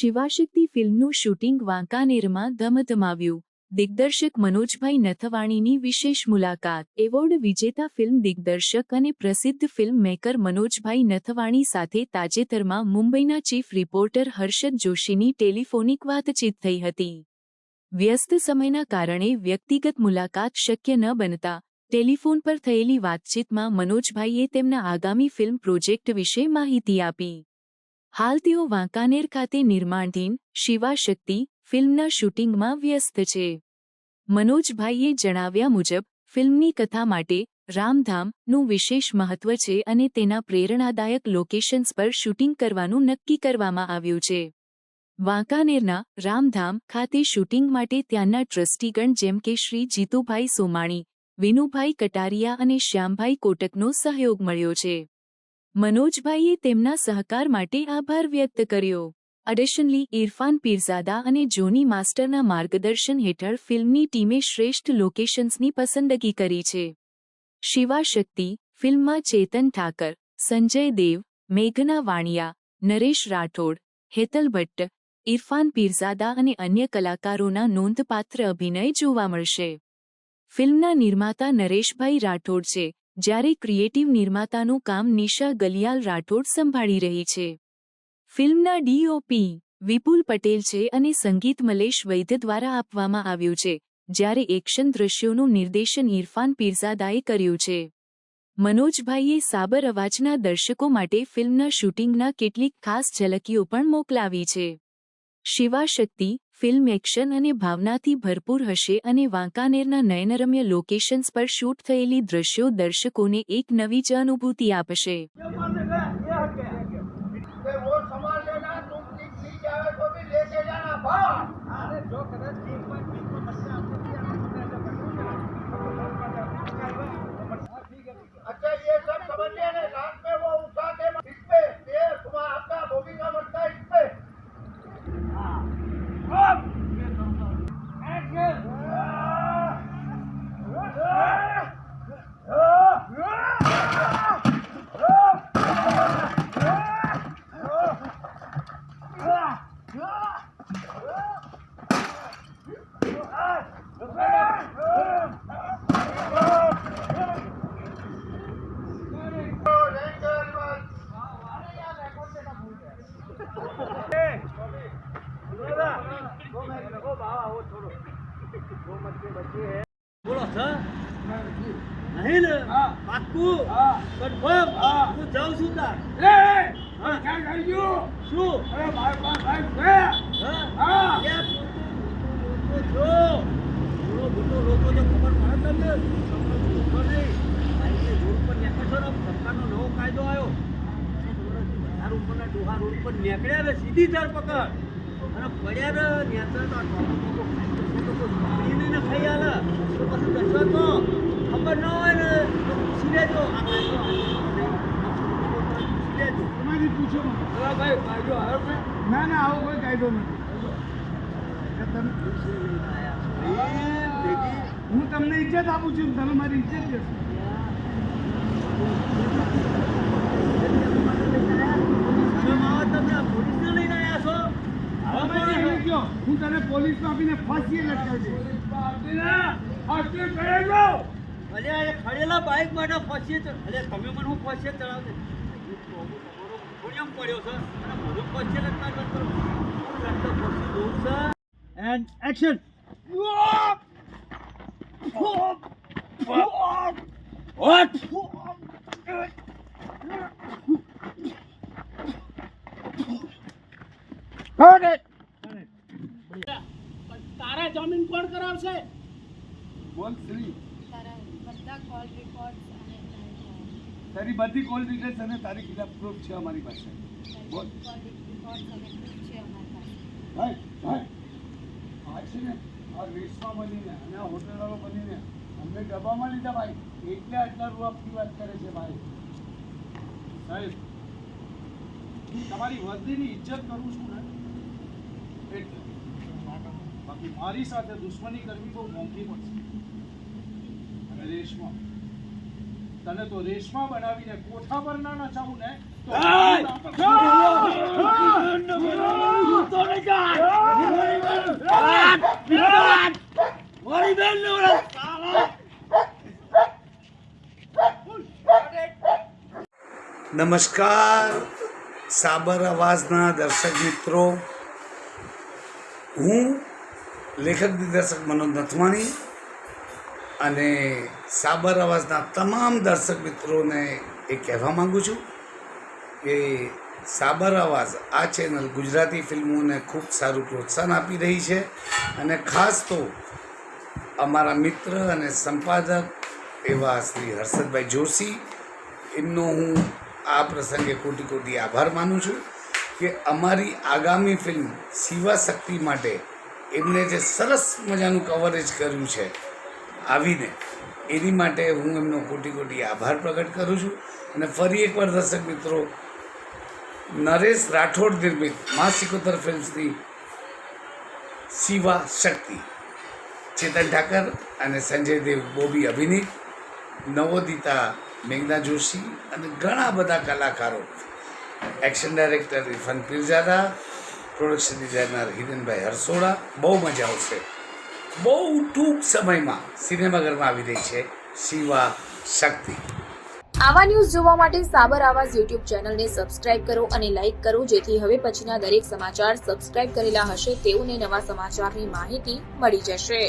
શિવાશક્તિ ફિલ્મનું શૂટિંગ વાંકાનેરમાં ધમધમાવ્યું. દિગ્દર્શક મનોજભાઈ નથવાણીની વિશેષ મુલાકાત. એવોર્ડ વિજેતા ફિલ્મ દિગ્દર્શક અને પ્રસિદ્ધ ફિલ્મ મેકર મનોજભાઈ નથવાણી સાથે તાજેતરમાં મુંબઈના ચીફ રિપોર્ટર હર્ષદ જોશીની ટેલિફોનિક વાતચીત થઈ હતી. વ્યસ્ત સમયના કારણે વ્યક્તિગત મુલાકાત શક્ય ન બનતા, ટેલિફોન પર થયેલી વાતચીતમાં મનોજભાઈએ તેમના આગામી ફિલ્મ પ્રોજેક્ટ વિશે માહિતી આપી. હાલ તેઓ વાંકાનેર ખાતે નિર્માણધીન શિવાશક્તિ ફિલ્મના શૂટિંગમાં વ્યસ્ત છે. મનોજભાઈએ જણાવ્યા મુજબ, ફિલ્મની કથા માટે રામધામનું વિશેષ મહત્વ છે અને તેના પ્રેરણાદાયક લોકેશન્સ પર શૂટિંગ કરવાનું નક્કી કરવામાં આવ્યું છે. વાંકાનેરના રામધામ ખાતે શૂટિંગ માટે ત્યાંના ટ્રસ્ટીગણ જેમ કે શ્રી જીતુભાઈ સોમાણી, વિનુભાઈ કટારિયા અને શ્યામભાઈ કોટકનો સહયોગ મળ્યો છે. મનોજભાઈએ તેમના સહકાર માટે આભાર વ્યક્ત કર્યો. અડિશનલી ઇરફાન પીરઝાદા અને જોની માસ્ટરના માર્ગદર્શન હેઠળ ફિલ્મની ટીમે શ્રેષ્ઠ લોકેશન્સની પસંદગી કરી છે. શિવા શક્તિ, ફિલ્મમાં ચેતન ઠાકર, સંજય દેવ, મેઘના વાણિયા, નરેશ રાઠોડ, હેતલ ભટ્ટ, ઇરફાન પીરઝાદા અને અન્ય કલાકારોના નોંધપાત્ર અભિનય જોવા મળશે. ફિલ્મના નિર્માતા નરેશભાઈ રાઠોડ છે. જ્યારે ક્રિએટિવ નિર્માતાનું કામ નિશા ગલિયાલ રાઠોડ સંભાળી રહી છે. ફિલ્મના ડીઓપી વિપુલ પટેલ છે અને સંગીત મલેશ વૈદ્ય દ્વારા આપવામાં આવ્યું છે, જ્યારે એક્શન દૃશ્યોનું નિર્દેશન ઇરફાન પીરઝાદાએ કર્યું છે. મનોજભાઈએ સાબર અવાજના દર્શકો માટે ફિલ્મના શૂટિંગના કેટલીક ખાસ ઝલકીઓ પણ મોકલાવી છે. શિવાશક્તિ ફિલ્મ એક્શન અને ભાવનાથી ભરપૂર હશે અને વાંકાનેરના નયનરમ્ય લોકેશન્સ પર શૂટ થયેલી દ્રશ્યો દર્શકોને એક નવી જ અનુભૂતિ આપશે. कि બોલો સર નહીં ને? પાક્કું? કન્ફર્મ હું. જાઉં છું તાર હા. શું? હા? યાર, તું- તું- તું- તું જો. થોડો મોટો લોકો તો ખબર પડે તમને. સમજો નહીં. બાઈકને રોડ પર નીકળશો ને સરકારનો નવો કાયદો આવ્યો. હજાર ઉપરના ડોહા રોડ પર નીકળ્યા ને સીધી ધરપકડ. ખબર ન હોય ને તો પૂછી લેજો. તમારી પૂછો ભાઈ કાયદો આવ્યો ના ના આવો કોઈ કાયદો નથી. હું તમને ઇજ્જત આપું છું તમે મારી ઇજ્જત લેશો શરમ આવે તમને આ પોલીસને લઈને આવ્યા છો હવે હવે મને બોલો એવું કહો, હું તને પોલીસમાં આપીને ફાંસીએ લટકાવી. અરે ખડેલા બાઇક માટે ફસીએ અરે તમે મને હું ફસીએ ઘોડિયામ પડ્યો છે. અને બધું ફસીએ કરતો હું લગતો ફસી જોઉં છે. એન્ડ એક્શન જમીન કોણ કરાવશે? બોલ શ્રી. તારા બધા કોલ રેકોર્ડ્સ અને તારી બધી કોલ ડિટેલ્સ અને તારી કીધા પ્રૂફ છે અમારી પાસે. બોલ. છે ભાઈ ભાઈ. આ છે ને આ રેસમાં બનીને અને આ હોટલવાળો બનીને અમને ડબ્બામાં લીધા ભાઈ. એટલે આટલા રૂપિયાની વાત કરે છે ભાઈ. સાહેબ હું તમારી વર્દીની ઇજ્જત કરું છું ને. એટલે. મારી સાથે દુશ્મની કરવી બહુ મોંઘી પડશે અને રેશમા. તને તો રેશમા બનાવીને કોઠા પર ના નચાવું ને મારી બેન નમસ્કાર સાબર અવાજના દર્શક મિત્રો. હું લેખક દિગ્દર્શક મનોજ નથવાણી અને સાબર અવાજના તમામ દર્શક મિત્રોને એ કહેવા માગું છું કે સાબર અવાજ આ ચેનલ ગુજરાતી ફિલ્મોને ખૂબ સારું પ્રોત્સાહન આપી રહી છે અને ખાસ તો અમારા મિત્ર અને સંપાદક એવા શ્રી હર્ષદભાઈ જોશી, એમનો હું આ પ્રસંગે કોટી કોટી આભાર માનું છું કે અમારી આગામી ફિલ્મ શિવા શક્તિ માટે એમને જે સરસ મજાનું કવરેજ કર્યું છે આવીને, એની માટે હું એમનો કોટી કોટી આભાર પ્રગટ કરું છું. અને ફરી એકવાર દર્શક મિત્રો, નરેશ રાઠોડ નિર્મિત મા સિકોતર ફિલ્મ્સની શિવા શક્તિ, ચેતન ઠાકર અને સંજય દેવ બોબી અભિનીત નવોદિતા મેઘના જોશી અને ઘણા બધા કલાકારો. Action director Irfan Pirzada production designer Hirenbhai Harsoda. બહુ મજા આવશે. બહુ ટૂંક સમયમાં સિનેમાઘરમાં આવી રહી છે શિવા શક્તિ. આવા ન્યૂઝ જોવા માટે સાબર આવાજ યુટ્યુબ ચેનલને સબસ્ક્રાઇબ કરો અને લાઇક કરો, જેથી હવે પછીના દરેક સમાચાર સબસ્ક્રાઇબ કરેલા હશે તેઓને નવા સમાચારની માહિતી મળી જશે.